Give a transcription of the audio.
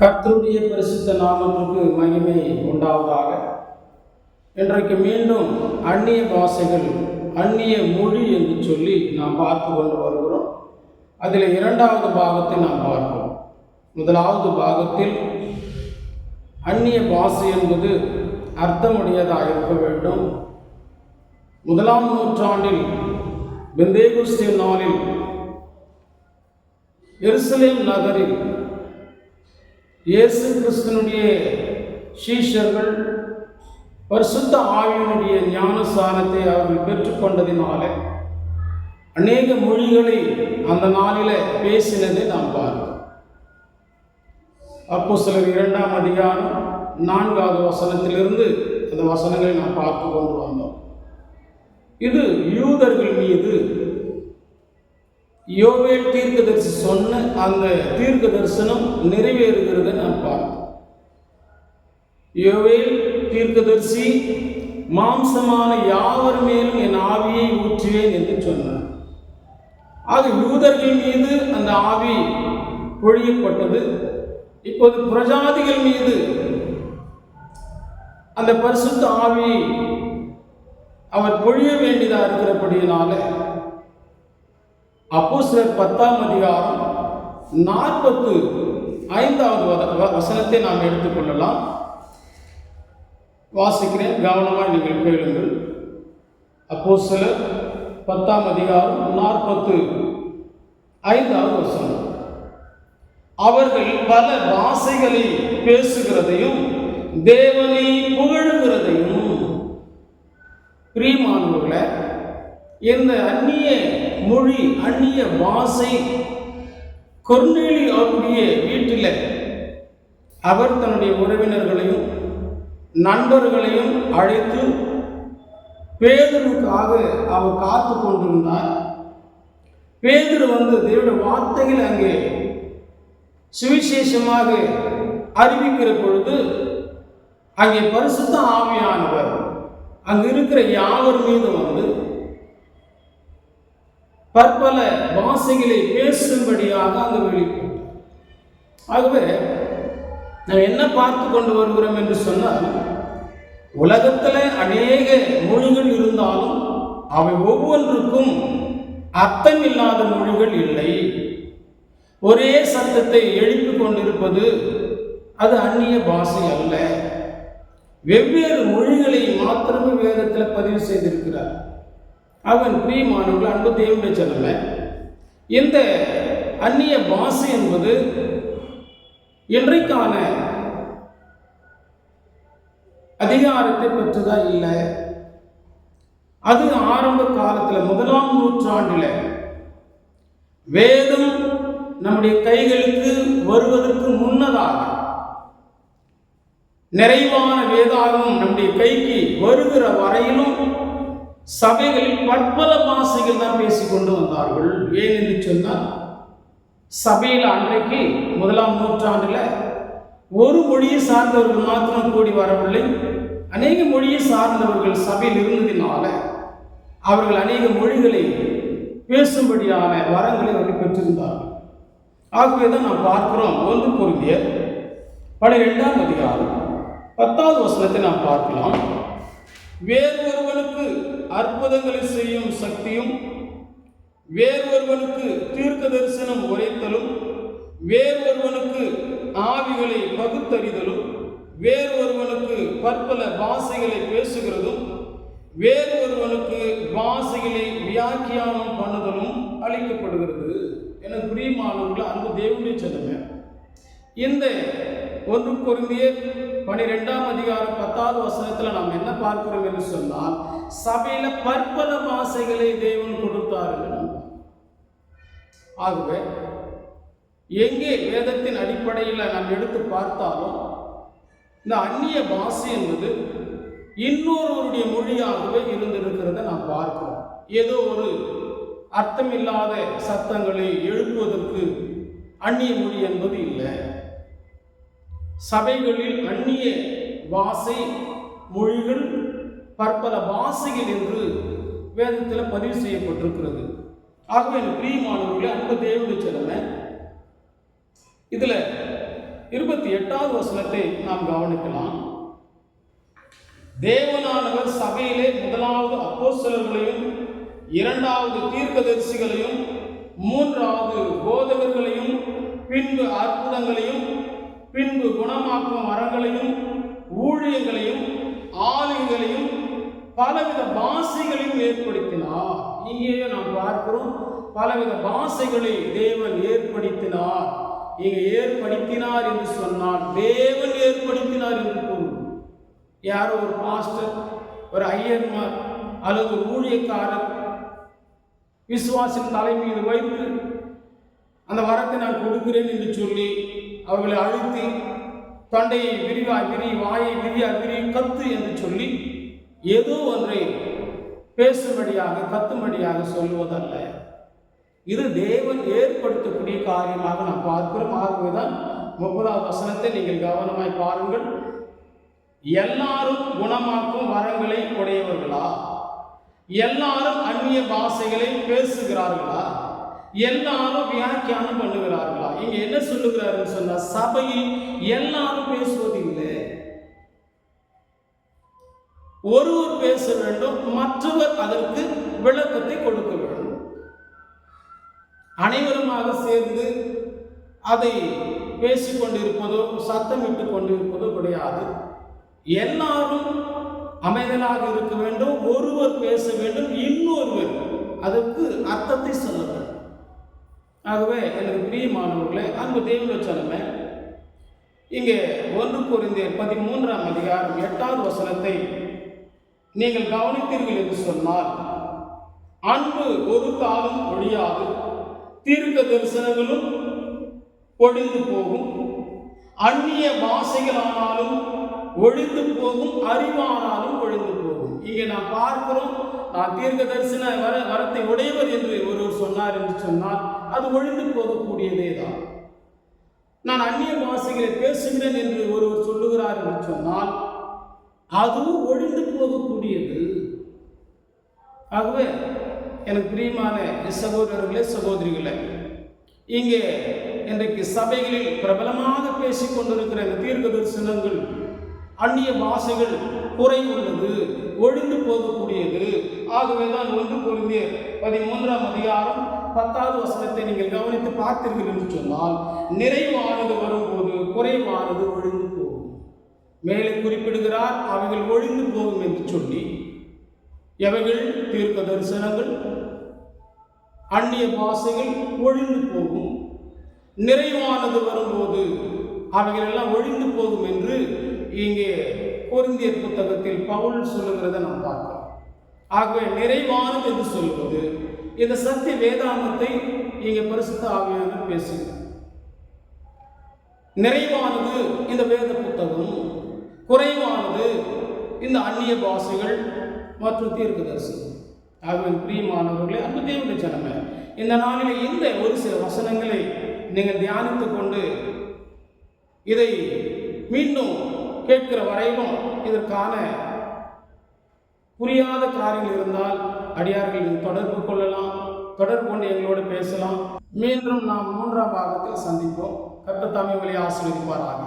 கர்த்தருடைய பரிசுத்த நாமத்திற்கு மகிமை உண்டாவதாக. இன்றைக்கு மீண்டும் அந்நிய பாஷைகள் அந்நிய மொழி என்று சொல்லி நாம் பார்த்து கொண்டு வருகிறோம். அதில் இரண்டாவது பாகத்தை நாம் பார்ப்போம். முதலாவது பாகத்தில் அந்நிய பாஷை என்பது அர்த்தமுடையதாக இருக்க வேண்டும். முதலாம் நூற்றாண்டில் பெந்தேகுஸ்தே நாளில் எருசலேம் நகரில் இயேசு கிறிஸ்தனுடைய சீஷர்கள் பரிசுத்த ஆவியினுடைய ஞானசானத்தை அவர்கள் பெற்றுக்கொண்டதினால அநேக மொழிகளை அந்த நாளில் பேசினதை நாம் பார்க்கிறோம் அப்போ சிலர் இரண்டாம் அதிகாரம் நான்காவது வசனத்திலிருந்து அந்த வசனங்களை நாம் பார்த்து கொண்டு வந்தோம். இது யூதர்கள் மீது யோவேல் தீர்க்கதரிசி சொன்ன அந்த தீர்க்க தரிசனம் நிறைவேறுகிறத நாம் பார்த்தோம். யோவேல் தீர்க்கதரிசி மாம்சமான யாவர் மேலும் என் ஆவியை ஊற்றுவேன் என்று சொன்னார். ஆக யூதர்கள் மீது அந்த ஆவி பொழியப்பட்டது. இப்போது பிரஜாதிகள் மீது அந்த பரிசுத்த ஆவி அவர் பொழிய வேண்டியதாக இருக்கிறபடியினால அப்போ சிலர் பத்தாம் அதிகாரம் நாற்பத்து ஐந்தாவது வத- வசனத்தை நாம் எடுத்துக்கொள்ளலாம். வாசிக்கிறேன் கவனமாக நீங்கள் கேளுங்கள். அப்போ சிலர் பத்தாம் அதிகாரம் நாற்பத்து ஐந்தாவது வசனம். அவர்கள் பல பாஷைகளை பேசுகிறதையும் தேவனை புகழுகிறதையும். பிரியமானவர்களை இந்த அந்நிய மொழி அந்நிய பாஷை கொர்நேலி அவருடைய வீட்டில் அவர் தன்னுடைய உறவினர்களையும் நண்பர்களையும் அழைத்து பேதருக்காக அவர் காத்து கொண்டிருந்தார். பேதுரு வந்து தேவட வார்த்தைகள் அங்கே சுவிசேஷமாக அறிவிக்கிற பொழுது அங்கே பரிசுத்த ஆவியானவர் அங்கு இருக்கிற யாவர் மீது வந்து பற்பல பாஷைகளை பேசும்படியாக அங்கு வெளிப்பட்டார் ஆகவே நாம் என்ன பார்த்து கொண்டு வருகிறோம் என்று சொன்னால் உலகத்தில் அநேக மொழிகள் இருந்தாலும் அவை ஒவ்வொன்றுக்கும் அர்த்தமில்லாத மொழிகள் இல்லை. ஒரே சத்தத்தை எழுப்பிக் கொண்டிருப்பது அது அந்நிய பாஷை அல்ல. வெவ்வேறு மொழிகளை மாத்திரமே வேதத்தில் பதிவு செய்திருக்கிறார். அவன் பிரியமானவர்கள் அன்பு தேவனுடைய செல்லல இந்த அந்நிய பாஷை என்பது இன்றைக்கான அதிகாரத்தை பெற்றதா இல்லை? அது ஆரம்ப காலத்தில் முதலாம் நூற்றாண்டில் வேதம் நம்முடைய கைகளுக்கு வருவதற்கு முன்னதாக நிறைவான வேதாகம் நம்முடைய கைக்கு வருகிற வரையிலும் சபைகளில் பற்பல மாசைகள் தான் பேசிக்கொண்டு வந்தார்கள். ஏன் என்று சொன்னால் சபையில் அன்றைக்கு முதலாம் நூற்றாண்டில் ஒரு மொழியை சார்ந்தவர்கள் மாத்திரம் கூடி வரவில்லை. அநேக மொழியை சார்ந்தவர்கள் சபையில் இருந்ததினால அவர்கள் அநேக மொழிகளை பேசும்படியான வரங்களை அவர்கள் பெற்றிருந்தார்கள். ஆகவே தான் நாம் பார்க்கிறோம் ஒன்று பொருந்தியர் பனிரெண்டாம் அதிகாரம் பத்தாவது வசனத்தை நாம் பார்க்கலாம். வேறு ஒருவனுக்கு அற்புதங்களை செய்யும் சக்தியும் வேறு ஒருவனுக்கு தீர்க்க தரிசனம் உரைத்தலும் வேறு ஒருவனுக்கு ஆவிகளை பகுத்தறிதலும் வேறு ஒருவனுக்கு பற்பல பாஷைகளை பேசுகிறதும் வேறு ஒருவனுக்கு பாசைகளை வியாக்கியானம் பண்ணுதலும் அளிக்கப்படுகிறது. என பிரியமானவர்கள் அன்பு தேவனுடைய செல்லுங்க இந்த ஒன்று பொருந்திய பனிரெண்டாம் அதிகாரம் பத்தாவது வசனத்தில் நாம் என்ன பார்க்கிறோம் என்று சொன்னால் சபையில பற்பல பாசைகளை தேவன் கொடுத்தார் ஆகவே எங்கே வேதத்தின் அடிப்படையில் நாம் எடுத்து பார்த்தாலும் இந்த அந்நிய பாஷை என்பது இன்னொருவருடைய மொழியாகவே இருந்திருக்கிறத நாம் பார்க்கிறோம். ஏதோ ஒரு அர்த்தமில்லாத சத்தங்களை எழுப்புவதற்கு அந்நிய மொழி என்பது இல்லை. சபைகளில் அந்நிய வாசை மொழிகள் பற்பல வாசைகள் என்று வேதத்தில் பதிவு செய்யப்பட்டிருக்கிறது. ஆகவே எனக்கு பிரியமானவர்களே அன்பு தேவனுடைய செல்லமே இதில் இருபத்தி எட்டாவது வசனத்தை நாம் கவனிக்கலாம். தேவனானவர் சபையிலே முதலாவது அப்போஸ்தலர்களையும் இரண்டாவது தீர்க்கதரிசிகளையும் மூன்றாவது போதகர்களையும் பின்பு அற்புதங்களையும் பின்பு மரங்களையும் வரங்களையும் ஊழியங்களையும் ஆலயங்களையும் பலவித பாசைகளையும் ஏற்படுத்தினார். இங்கேயே நாம் பார்க்கிறோம் பலவித பாசைகளை தேவன் ஏற்படுத்தினார். இங்கே ஏற்படுத்தினார் என்று சொன்னால் தேவன் ஏற்படுத்தினார் என்று பொருள். யாரோ ஒரு பாஸ்டர் ஒரு ஐயர்மார் அல்லது ஒரு ஊழியக்காரர் விசுவாசின் தலைமையில் வைத்து அந்த வரத்தை நான் கொடுக்கிறேன் என்று சொல்லி அவர்களை அழுத்தி தொண்டையை விரிவா விரி வாயை விரியா விரி கத்து என்று சொல்லி ஏதோ ஒன்றை பேசும்படியாக கத்தும்படியாக சொல்லுவதல்ல. இது தேவன் ஏற்படுத்தக்கூடிய காரியமாக நாம் பார்க்கிறோம். ஆகவேதான் முப்பதாவது வசனத்தை நீங்கள் கவனமாய் பாருங்கள். எல்லாரும் குணமாக்கும் வரங்களை உடையவர்களா? எல்லாரும் அந்நிய பாஷைகளை பேசுகிறார்களா? எல்லாரும் வியாக்கியானம் பண்ணுகிறார்களா? இங்க என்ன சொல்லுகிறாருன்னு சொன்னா சபையில் எல்லாரும் பேசுவதில்லை. ஒருவர் பேச வேண்டும் மற்றவர் அதற்கு விளக்கத்தை கொடுக்க வேண்டும். அனைவருமாக சேர்ந்து அதை பேசிக்கொண்டிருப்பதோ சத்தமிட்டு கொண்டிருப்பதோ கிடையாது. எல்லாரும் அமைதலாக இருக்க வேண்டும் ஒருவர் பேச வேண்டும் இன்னொருவர் அதற்கு அர்த்தத்தை சொல்ல வேண்டும். ஆகவே எனக்கு பிரியமானவர்களே அன்பு தேவன சொன்னமே இங்கே ஒன்று குறைந்தேர் பதிமூன்றாம் அதிகாரம் எட்டாவது வசனத்தை நீங்கள் கவனித்தீர்கள் என்று சொன்னால் அன்பு ஒரு காலம் ஒழியாது தீர்க்க தரிசனங்களும் ஒழிந்து போகும் அந்நிய பாஷைகளானாலும் ஒழிந்து போகும் அறிவானாலும் ஒழிந்து போகும். இங்கே நான் பார்க்கிறோம் நான் தீர்க்க தரிசன வர வரத்தை உடையவர் என்று ஒருவர் சொன்னார் என்று சொன்னால் அது ஒழிந்து போகக்கூடியதே தான் நான் அந்நிய பாஷைகளை பேசுகிறேன் என்று ஒருவர் சொல்லுகிறார் என்று சொன்னால் அதுவும் ஒழிந்து போகக்கூடியது. ஆகவே எனக்கு பிரியமான சகோதரர்களே சகோதரிகளே இங்கே இன்றைக்கு சபைகளில் பிரபலமாக பேசிக் கொண்டிருக்கிற இந்த தீர்க்க தரிசனங்கள் அந்நிய பாஷைகள் குறை உள்ளது ஒழிந்து போகக்கூடியது. ஆகவே தான் ஒன்று பொருந்திய பதிமூன்றாம் அதிகாரம் பத்தாவது வசனத்தை நீங்கள் கவனித்து பார்த்தீர்கள் என்று சொன்னால் நிறைவானது வரும்போது குறைவானது ஒழுங்கு போகும். மேலே குறிப்பிடுகிறார் அவைகள் ஒழிந்து போகும் என்று சொல்லி எவைகள்? தீர்க்க தரிசனங்கள் அந்நிய பாஷைகள் ஒழிந்து போகும். நிறைவானது வரும்போது அவைகள் எல்லாம் ஒழிந்து போகும் என்று இங்கே பொருந்திய புத்தகத்தில் பவுல் சொல்லுகிறத நாம் பார்க்கிறோம். ஆகவே நிறைவானது என்று சொல்வது இந்த சத்திய வேதாந்தத்தை இங்கே பரிசுத்த ஆவியான பேசுங்க நிறைவானது இந்த வேத புத்தகம் குறைவானது இந்த அந்நிய பாஷைகள் மற்றும் தீர்க்க தரிசனம். ஆகவே பிரியமானவர்களே அன்பு தேவனுடைய ஜனமே இந்த நாளில் இந்த ஒரு சில வசனங்களை நீங்கள் தியானித்து கொண்டு இதை மீண்டும் கேட்கிற வரையிலும் இதற்கான புரியாத காரியங்கள் இருந்தால் அடியார்கள் தொடர்பு கொள்ளலாம் தொடர்பு கொண்டு எங்களோடு பேசலாம். மீண்டும் நாம் மூன்றாம் பாகத்தில் சந்திப்போம். கர்த்தத்தாமே உங்களை ஆசீர்வதிப்பாராக.